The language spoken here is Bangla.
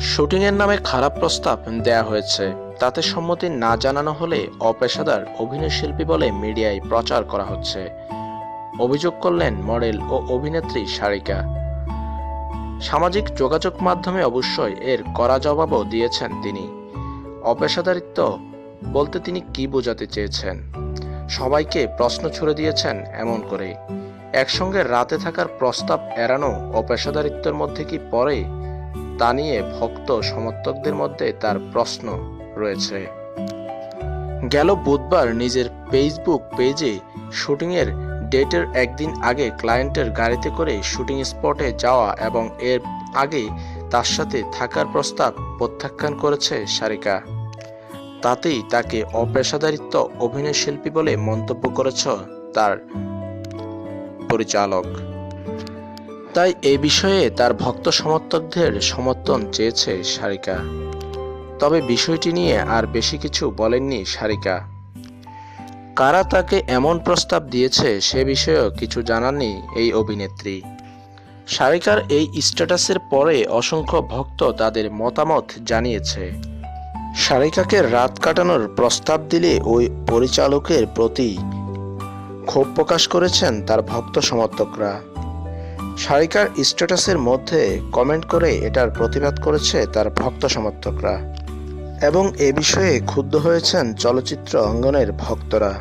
শুটিংয়ের নামে খারাপ প্রস্তাব দেয়া হয়েছে। তাতে সম্মতি না জানানো হলে অপেশাদার অভিনয়শিল্পী বলে মিডিয়ায় প্রচার করা হচ্ছে। অভিযোগ করলেন মডেল ও অভিনেত্রী সারিকা। সামাজিক যোগাযোগ মাধ্যমে অবশ্যই এর কড়া জবাবও দিয়েছেন তিনি। অপেশাদারিত্ব বলতে তিনি কি বোঝাতে চেয়েছেন? সবাইকে প্রশ্ন ছুড়ে দিয়েছেন এমন করে। একসঙ্গে রাতে থাকার প্রস্তাব এড়ানো অপেশাদারিত্বের মধ্যে কি পড়ে? তা নিয়ে ভক্ত সমর্থকদের মধ্যে তার প্রশ্ন রয়েছে। গেল বুধবার নিজের ফেসবুক পেজে শুটিংয়ের ডেটের একদিন আগে ক্লায়েন্টের গাড়িতে করে শুটিং স্পটে যাওয়া এবং এর আগে তার সাথে থাকার প্রস্তাব প্রত্যাখ্যান করেছে সারিকা। তাতেই তাকে অপেশাদারিত্ব অভিনয় শিল্পী বলে মন্তব্য করেছ তার পরিচালক। তাই এই বিষয়ে তার ভক্ত সমর্থকদের সমর্থন চেয়েছে সারিকা। তবে বিষয়টি নিয়ে আর বেশি কিছু বলেননি সারিকা। কারা তাকে এমন প্রস্তাব দিয়েছে সে বিষয়েও কিছু জানাননি এই অভিনেত্রী। সারিকার এই স্ট্যাটাসের পরে অসংখ্য ভক্ত তাদের মতামত জানিয়েছে। সারিকাকে রাত কাটানোর প্রস্তাব দিলে ওই পরিচালকের প্রতি ক্ষোভ প্রকাশ করেছেন তার ভক্ত সমর্থকরা। সারিকার স্ট্যাটাসের মধ্যে কমেন্ট করে এটার প্রতিবাদ করেছে তার ভক্ত সমর্থকরা। এবং এ বিষয়ে ক্ষুব্ধ হয়েছেন চলচ্চিত্র অঙ্গনের ভক্তরা।